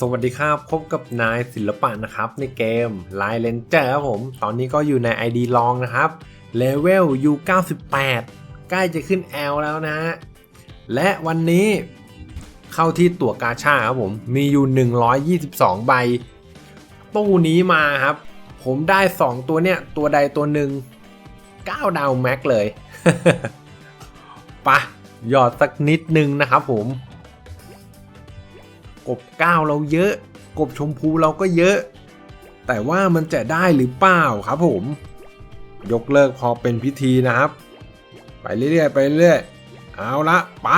สวัสดีครับ พบกับนายศิลปะนะครับ ในเกม Line Ranger ครับผม ตอนนี้ก็อยู่ใน ID ลองนะครับเลเวล U98 ใกล้จะขึ้น L แล้วนะฮะ และวันนี้เข้าที่ตั๋วกาชาครับผม มีอยู่ 122 ใบ ตู้นี้มาครับ ผมได้ 2 ตัวเนี่ย ตัวใดตัวหนึ่ง9 ดาวแม็กเลยปะหยอดสักนิดนึงนะครับผม กบก้าวเราเยอะ กบชมพูเราก็เยอะ แต่ว่ามันจะได้หรือเปล่าครับผม ยกเลิกพอเป็นพิธีนะครับ ไปเรื่อยๆไปเรื่อยเอาละไป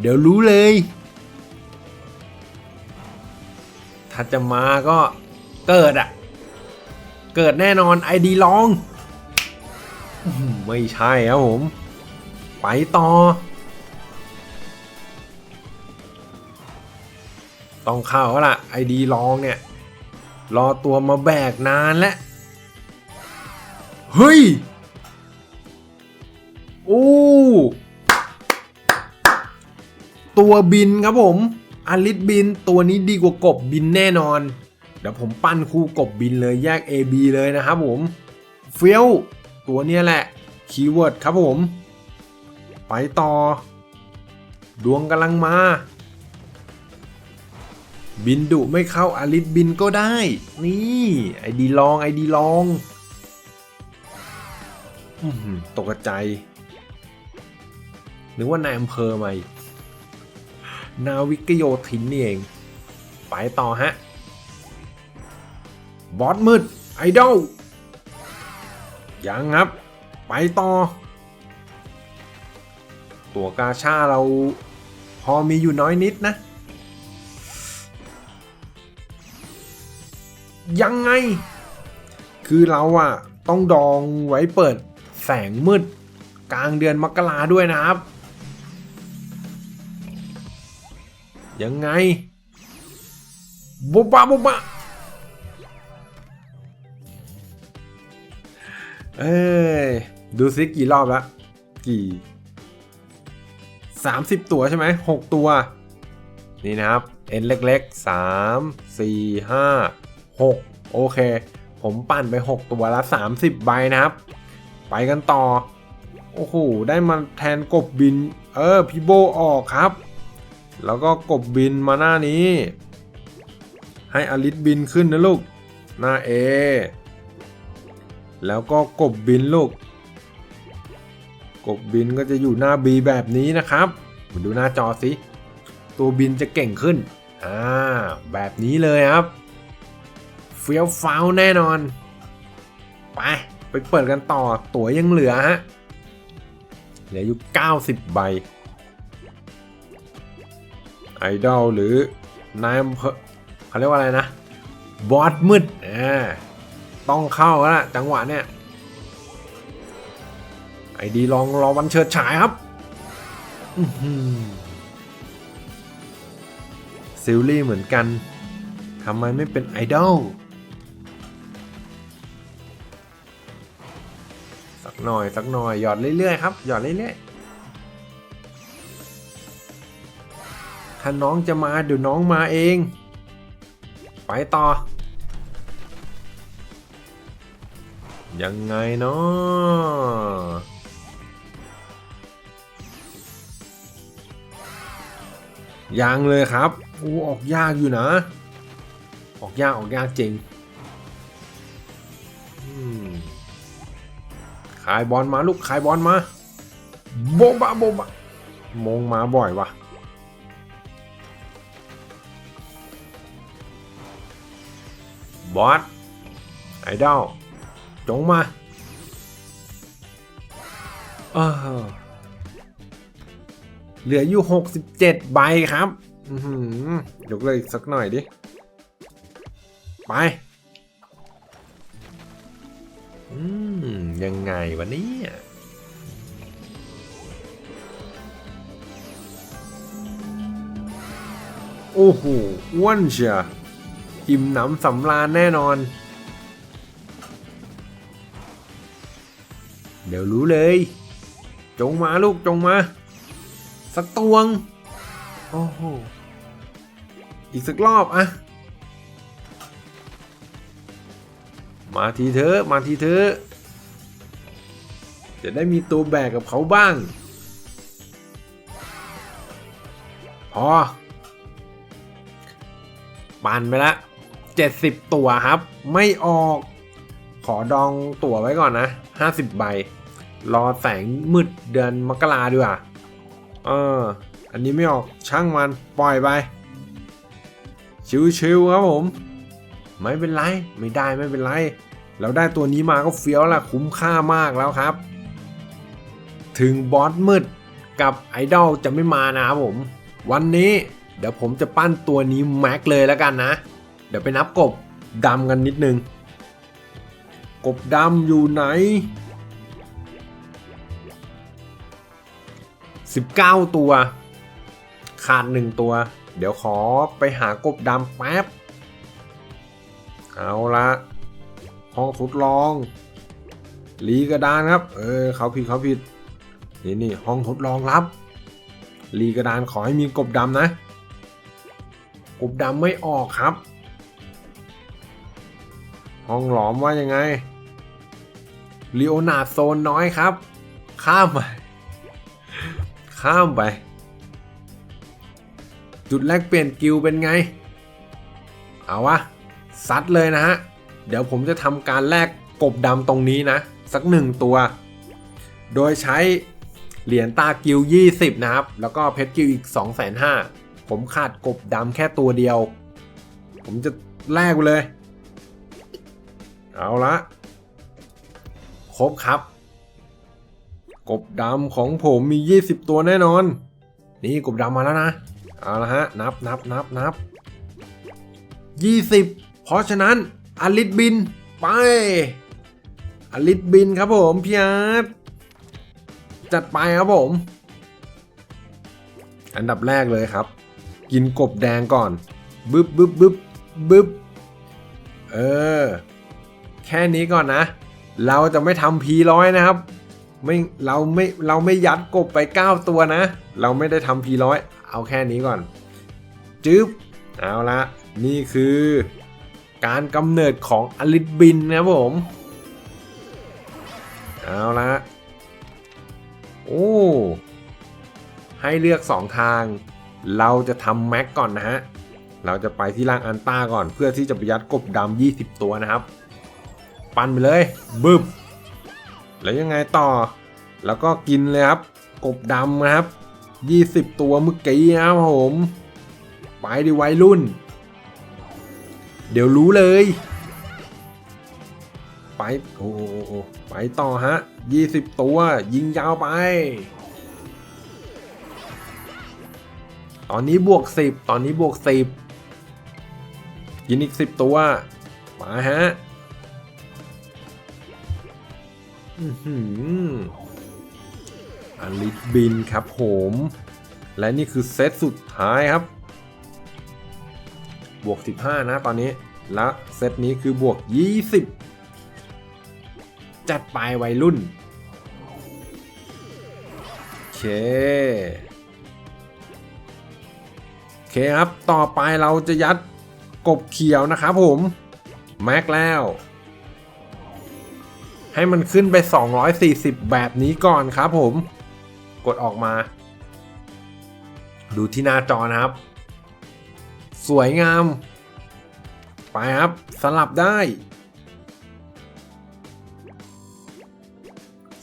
เดี๋ยวรู้เลย ถ้าจะมาก็เกิดอะเกิดแน่นอนไอดีลอง ไม่ใช่ครับผม ไปต่อ ต้องเข้าแล้วล่ะไอดีลองเนี่ย รอตัวมาแบกนานแล้ว เฮ้ย โอ้ ตัวบินครับผมอลิสบินตัวนี้ดีกว่ากบบินแน่นอน เดี๋ยวผมปั้นคู่กบบินเลยแยก AB เลยนะครับผม เฟี้ยวตัวเนี้ยแหละ คีย์เวิร์ดครับผม ไปต่อ ดวงกำลังมา บินดุไม่เข้าอาลิสบินก็ได้ นี่ไอดีลองไอดีลองอตกใจายนึกว่านายอำเภอมาอีกนาวิกโยธินนี่เอง ไปต่อฮะ บอสมืด ไอดอลยังครับ ไปต่อ ตัวกาชาเราพอมีอยู่น้อยนิดนะ ยังไง คือเราอะต้องดองไว้เปิดแสงมืด กลางเดือนมกราด้วยนะครับ ยังไงบุบะบุบะเอ้ยดูซิกี่รอบแล้ว กี่30ตัวใช่ไหม6ตัว นี่นะครับ n เล็กๆ3 4 5 6 โอเค ผมปั่นไป 6 ตัวละ 30 ใบนะครับ ไปกันต่อ โอ้โห ได้มาแทนกบบิน เออ พี่โบออกครับ แล้วก็กบบินมาหน้านี้ ให้อลิสบินขึ้นนะลูก หน้า A แล้วก็กบบินลูก กบบินก็จะอยู่หน้า B แบบนี้นะครับมาดูหน้าจอสิ ตัวบินจะเก่งขึ้น อ่า แบบนี้เลยครับ เฟี้ยวฟ้าวแน่นอน ไป ไปเปิดกันต่อ ตั๋วยังเหลือฮะ เหลืออยู่ 90 ใบ ไอดอลหรือนายอำเภอเขาเรียกว่าอะไรนะ บอสมืดอ่าต้องเข้าแล้วล่ะจังหวะเนี้ยไอดีลองรอวันเฉิดฉายครับซิลลี่เหมือนกันทำไมไม่เป็นไอดอล หน่อยสักหน่อยหยอดเรื่อยๆครับหยอดเรื่อยๆถ้าน้องจะมาเดี๋ยวน้องมาเอง ไปต่อ ยังไงเนาะยังเลยครับโอ้ออกยากอยู่นะ ออกยากออกยากจริง อืม ขายบอลมาลูกขายบอลมาโบบะโบบะมงมาบ่อยวะบอสไอดอลจงมาเออเหลืออยู่ 67 ใบครับหยกเลยอีกสักหน่อยดิ ไป อืม ยังไงวะเนี่ยโอ้โหอ้วนเชียอิ่มหนำสำราญแน่นอน เดี๋ยวรู้เลย จงมาลูกจงมา สักตวง โอ้โห อีกสักรอบอะ มาทีเถอะมาทีเถอะจะได้มีตัวแบกกับเขาบ้าง พอปันไปละ70ตัวครับ ไม่ออก ขอดองตั๋วไว้ก่อนนะ50ใบ รอแสงมืดเดือนมกราดีกว่าเออ อันนี้ไม่ออกช่างมัน ปล่อยไป ชิวๆครับผม ไม่เป็นไร ไม่ได้ไม่เป็นไร เราได้ตัวนี้มาก็เฟี้ยวละคุ้มค่ามากแล้วครับ ถึงบอสมืดกับไอดอลจะไม่มานะครับผม วันนี้เดี๋ยวผมจะปั้นตัวนี้แม็กเลยแล้วกันนะ เดี๋ยวไปนับกบดำกันนิดนึง กบดำอยู่ไหน 19 ตัว ขาด 1 ตัว เดี๋ยวขอไปหากบดำแป๊บ เอาละ ห้องทดลองลีกระดานครับ เออเขาผิดเขาผิด นี่นี่ห้องทดลองรับลีกระดานขอให้มีกบดำนะ กบดำไม่ออกครับ ห้องหลอมว่ายังไงลีโอนาดโซนน้อยครับ ข้ามไป ข้ามไป จุดแรกเปลี่ยนกิลเป็นไง เอาวะซัดเลยนะฮะ เดี๋ยวผมจะทำการแลกกบดำตรงนี้นะ สักหนึ่งตัว โดยใช้เหรียญตากิล20 นะครับ แล้วก็เพชรกิลอีก 2,500ผมขาดกบดำแค่ตัวเดียว ผมจะแลกไปเลย เอาละครบครับ กบดำของผมมี 20 ตัวแน่นอน นี่กบดำมาแล้วนะ เอาละฮะ นับนับนับนับ20 เพราะฉะนั้น อลิสบิน ไปอลิสบินครับผมพี่อาร์ตจัดไปครับผม อันดับแรกเลยครับ กินกบแดงก่อนบึ๊บบึ๊บบึ๊บบึ๊บเออ แค่นี้ก่อนนะ เราจะไม่ทำพีร้อยนะครับ ไม่เราไม่เราไม่ยัดกบไป 9 ตัวนะ เราไม่ได้ทำพีร้อยเอาแค่นี้ก่อนจึ๊บเอาละนี่คือ การกำเนิดของอลิสบินนะครับผม เอาละโอ้ ให้เลือก 2 ทาง เราจะทำแม็กก่อนนะฮะ เราจะไปที่ล่างอันต้าก่อน เพื่อที่จะประยัดกบดำ20 ตัวนะครับ ปั่นไปเลยบึ้บแล้วยังไงต่อ แล้วก็กินเลยครับ กบดำนะครับ 20 ตัวเมื่อกี้นะครับผม ไปดิวัยรุ่น เดี๋ยวรู้เลย ไปโอ้โอ้โอ้ไปต่อฮะ20ตัว ยิงยาวไป ตอนนี้บวก10ตอนนี้บวก10ยิงอีก10ตัว มาฮะอือหืออลิสบินครับผม และนี่คือเซตสุดท้ายครับ บวก 15 นะตอนนี้ และเซตนี้คือบวก 20 จัดไปวัยรุ่น โอเค โอเคครับ ต่อไปเราจะยัดกบเขียวนะครับผม แม็กแล้ว ให้มันขึ้นไป 240 แบบนี้ก่อนครับผม กดออกมา ดูที่หน้าจอนะครับ สวยงาม ไปครับ สลับได้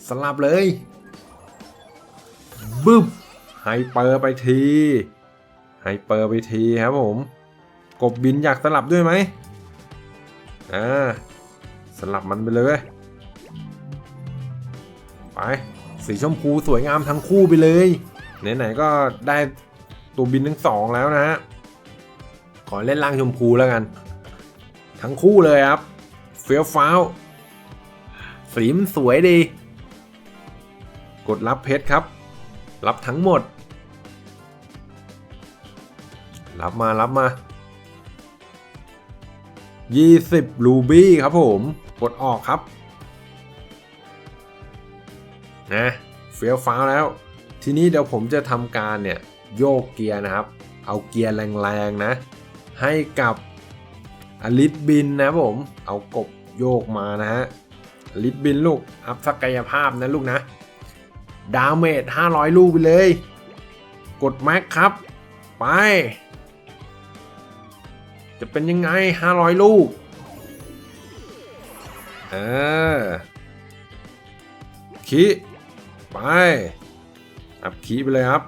สลับเลย บึ้มไฮเปอร์ไปทีไฮเปอร์ไปทีครับผม กบบินอยากสลับด้วยไหมอ่า สลับมันไปเลยไปสีชมพูสวยงามทั้งคู่ไปเลย ไหนๆก็ได้ตัวบินทั้งสองแล้วนะฮะ ขอเล่นล่างชมพูแล้วกัน ทั้งคู่เลยครับ เฟี้ยวฟ้าวสีมันสวยดี กดรับเพชรครับ รับทั้งหมด รับมารับมา 20 รูบี้ครับผม กดออกครับ นะเฟี้ยวฟ้าวแล้ว ทีนี้เดี๋ยวผมจะทำการเนี่ย โยกเกียร์นะครับ เอาเกียร์แรงๆนะ ให้กับอลิสบินนะผม เอากบโยกมานะฮะอลิสบินลูก อัพศักยภาพนะลูกนะ ดาเมจ500 ลูกไปเลย กดแม็กครับ ไป จะเป็นยังไง 500 ลูก เออขีไป อัพขีไปเลยครับ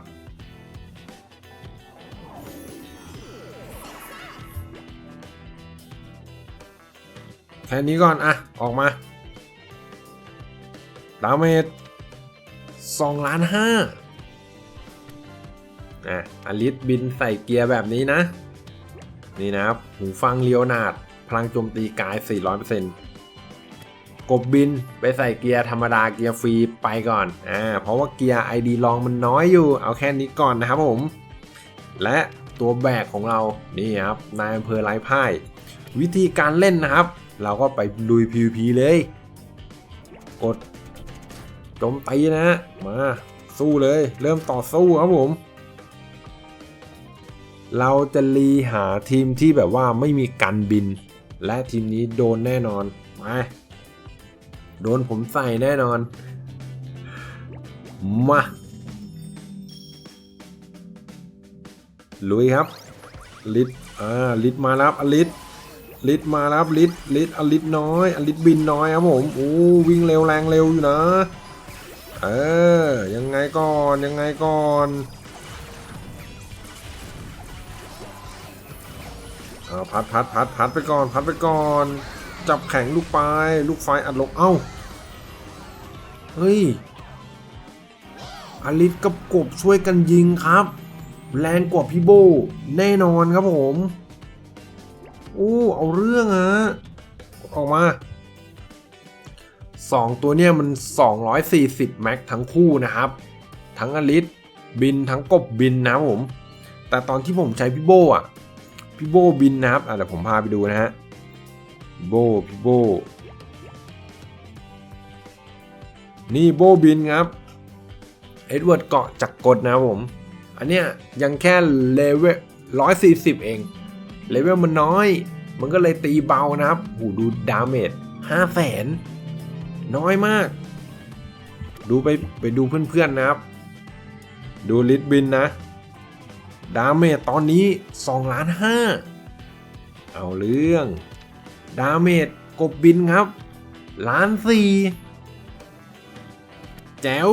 ค่นี้ก่อนอะออกมา ดาเมจสองล้านห้าอะอลิสบินใส่เกียร์แบบนี้นะ นี่นะครับ หูฟังเลียวนาด พลังโจมตีกาย 400%กบบินไปใส่เกียร์ธรรมดาเกียร์ฟรีไปก่อน อ่า เพราะว่าเกียร์ ID ลองมันน้อยอยู่ เอาแค่นี้ก่อนนะครับผม และตัวแบกของเรา นี่ครับ นายอำเภอไร้พ่าย วิธีการเล่นนะครับ เราก็ไปลุย PVP เลย กดจมตีนะมาสู้เลย เริ่มต่อสู้ครับผม เราจะรีหาทีมที่แบบว่าไม่มีกันบิน และทีมนี้โดนแน่นอน มาโดนผมใส่แน่นอน มา ลุยครับ ลิดอ่าลิดมาแล้วอลิด ลิดมาแล้วลิดลิดอลิดน้อยอลิดบินน้อยครับผมโอ้วิ่งเร็วแรงเร็วอยู่นะ เออยังไงก่อนยังไงก่อนเอาพัดพัดพัดพัดไปก่อน พัดไปก่อน จับแข็งลูกปลายลูกไฟอัดลงเอ้าเฮ้ยอลิสกับกบช่วยกันยิงครับ แรงกว่าพี่โบแน่นอนครับผม อ้เอาเรื่องอะออกมาสองตัวเนี่ยมัน 240 แม็กทั้งคู่นะครับ ทั้งอลิสบินทั้งกบบินนะผม แต่ตอนที่ผมใช้พี่โบอะ พี่โบบินนะครับอะเดี๋ยวผมพาไปดูนะฮะโบพี่โบ นี่โบบินครับ เอ็ดเวิร์ดเกาะจากกดนะผม อันเนี้ยยังแค่เลเวล140 เอง เลเวลมันน้อย มันก็เลยตีเบานะครับหูดูดาเมจ5แสนน้อยมาก ดูไปไปดูเพื่อนๆนะครับ ดูลิทบินนะ ดาเมจตอนนี้2ล้าน5เอาเรื่อง ดาเมจกบบินครับล้านสี่แจ๋ว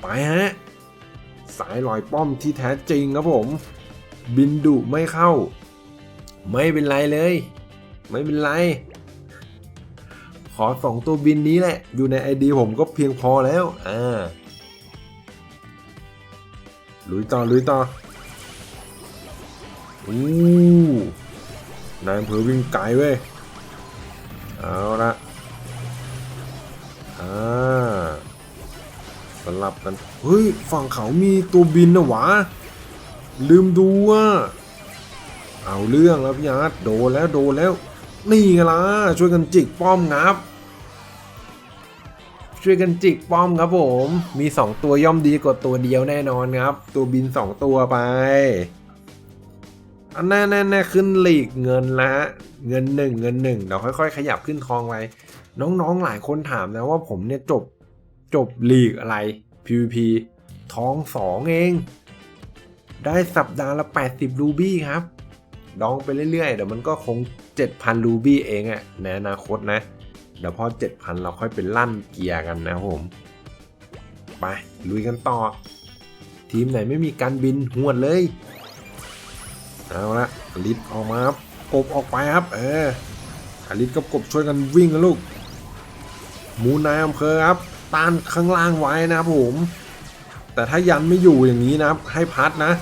ไปฮะ สายลอยป้อมที่แท้จริงครับผม บินดุไม่เข้า ไม่เป็นไรเลย ไม่เป็นไร ขอสองตัวบินนี้แหละ อยู่ในไอดีผมก็เพียงพอแล้ว อ่า ลุยต่อ ลุยต่ออู้นายอำเภอวิ่งไกลเว้ย เอาละอ่าสลับกัน เฮ้ย ฝั่งเขามีตัวบินนะวะ ลืมดูอะ เอาเรื่องแล้วพี่อาร์ตโดนแล้วโดนแล้ว นี่ไงล่ะช่วยกันจิกป้อมครับ ช่วยกันจิกป้อมครับผม มี 2 ตัวย่อมดีกว่าตัวเดียวแน่นอนครับ ตัวบิน 2 ตัวไปอันแน่แน่แน่ขึ้นหลีกเงินละเงินหนึ่งเงินหนึ่งเดี๋ยวค่อย ๆ ขยับขึ้นทองไปน้องๆหลายคนถามนะว่าผมเนี่ยจบจบหลีกอะไร PVP ทองสองเอง ได้สัปดาห์ละ 80 รูบี้ครับ ดองไปเรื่อยๆ เดี๋ยวมันก็คง 7,000 รูบี้เองอะในอนาคตนะ เดี๋ยวพอ 7,000 เราค่อยเป็นลั่นเกียร์กันนะครับผม ไป ลุยกันต่อ ทีมไหนไม่มีการบินหวดเลย เอาละลิฟออกมาครับกบออกไปครับ เอออลิฟกับกบช่วยกันวิ่งกันลูก หมูนายอำเภอครับต้านข้างล่างไว้นะครับผม แต่ถ้ายันไม่อยู่อย่างนี้นะครับ ให้พัดนะ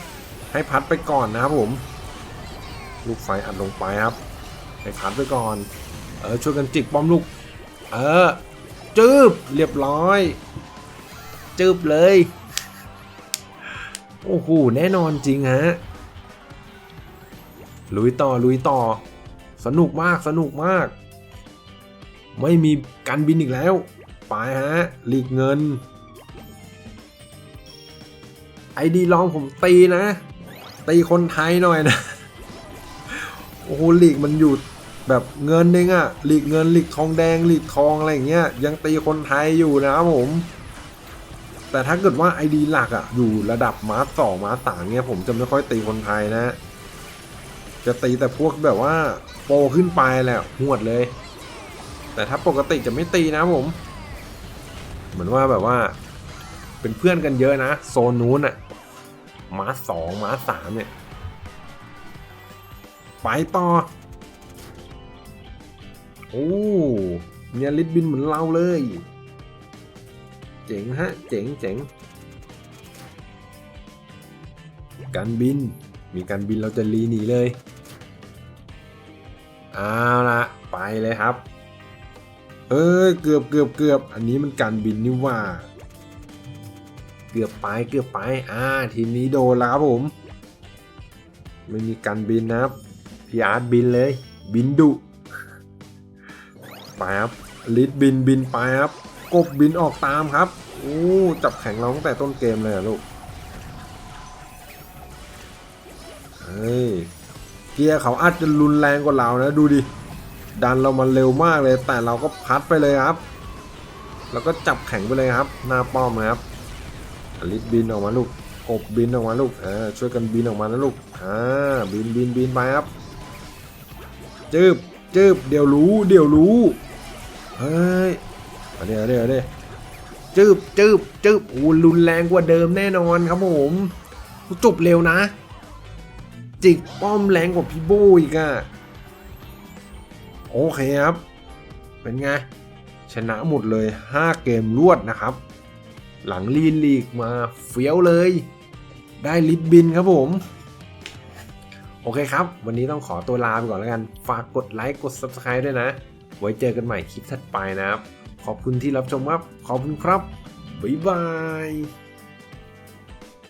ให้พัดไปก่อนนะครับผม ลูกไฟอัดลงไปครับให้พัดไปก่อน เออช่วยกันจิกป้อมลูก เออจืบเรียบร้อย จืบเลย โอ้โหแน่นอนจริงฮะลุยต่อลุยต่อ สนุกมากสนุกมาก ไม่มีการบินอีกแล้วไปฮะหลีกเงินไอดีลองผมตีนะ ตีคนไทยหน่อยนะ โอ้โหลีกมันอยู่แบบเงินเองอะลีกเงินลีกทองแดงลีกทองอะไรอย่างเงี้ยยังตีคนไทยอยู่นะครับผม แต่ถ้าเกิดว่าไอดีหลักอะอยู่ระดับมาสสองมาสสามเนี่ยผมจะไม่ค่อยตีคนไทยนะ จะตีแต่พวกแบบว่าโปขึ้นไปแหละหวดเลย แต่ถ้าปกติจะไม่ตีนะผม เหมือนว่าแบบว่า เป็นเพื่อนกันเยอะนะ โซนนู้นอะมาสองมาสามเนี่ย ไปต่อ โอ้เนี่ยลิดบินเหมือนเราเลย เจ๋งฮะ เจ๋งเจ๋งการบิน มีการบินเราจะรีหนีเลยเอาละไปเลยครับ เอ้ยเกือบเกือบเกือบอันนี้มันการบินนี่ว่า เกือบไปเกือบไป อ่า ทีนี้โดนแล้วครับผม ไม่มีการบินนะครับ พี่อาร์ตบินเลย บินดุไปครับลิดบินบินไปครับกบบินออกตามครับโอ้จับแข่งเราตั้งแต่ต้นเกมเลยลูกเฮ้ยเกียร์เขาอาจจะรุนแรงกว่าเรานะ ดูดิ ดันเรามาเร็วมากเลย แต่เราก็พัดไปเลยครับ แล้วก็จับแข็งไปเลยครับ หน้าป้อมนะครับลิดบินออกมาลูกกบบินออกมาลูกเออช่วยกันบินออกมานะลูกอ่าบินบินบินไปครับ จืบจืบเดี๋ยวรู้ เดี๋ยวรู้เฮ้ยเอาดี๋ยวเดี๋ยวเดี๋ยวจืบจืบจืบโอ้รุนแรงกว่าเดิมแน่นอนครับผมจบเร็วนะ จิกป้อมแรงกว่าพี่โบอีกอะโอเคครับ เป็นไง ชนะหมดเลย 5 เกมรวดนะครับ หลังลีลีกมาเฟี้ยวเลย ได้ลิฟบินครับผม โอเคครับ วันนี้ต้องขอตัวลาไปก่อนแล้วกัน ฝากกดไลค์กด Subscribe ด้วยนะ ไว้เจอกันใหม่คลิปถัดไปนะครับ ขอบคุณที่รับชมครับ ขอบคุณครับ บ๊ายบาย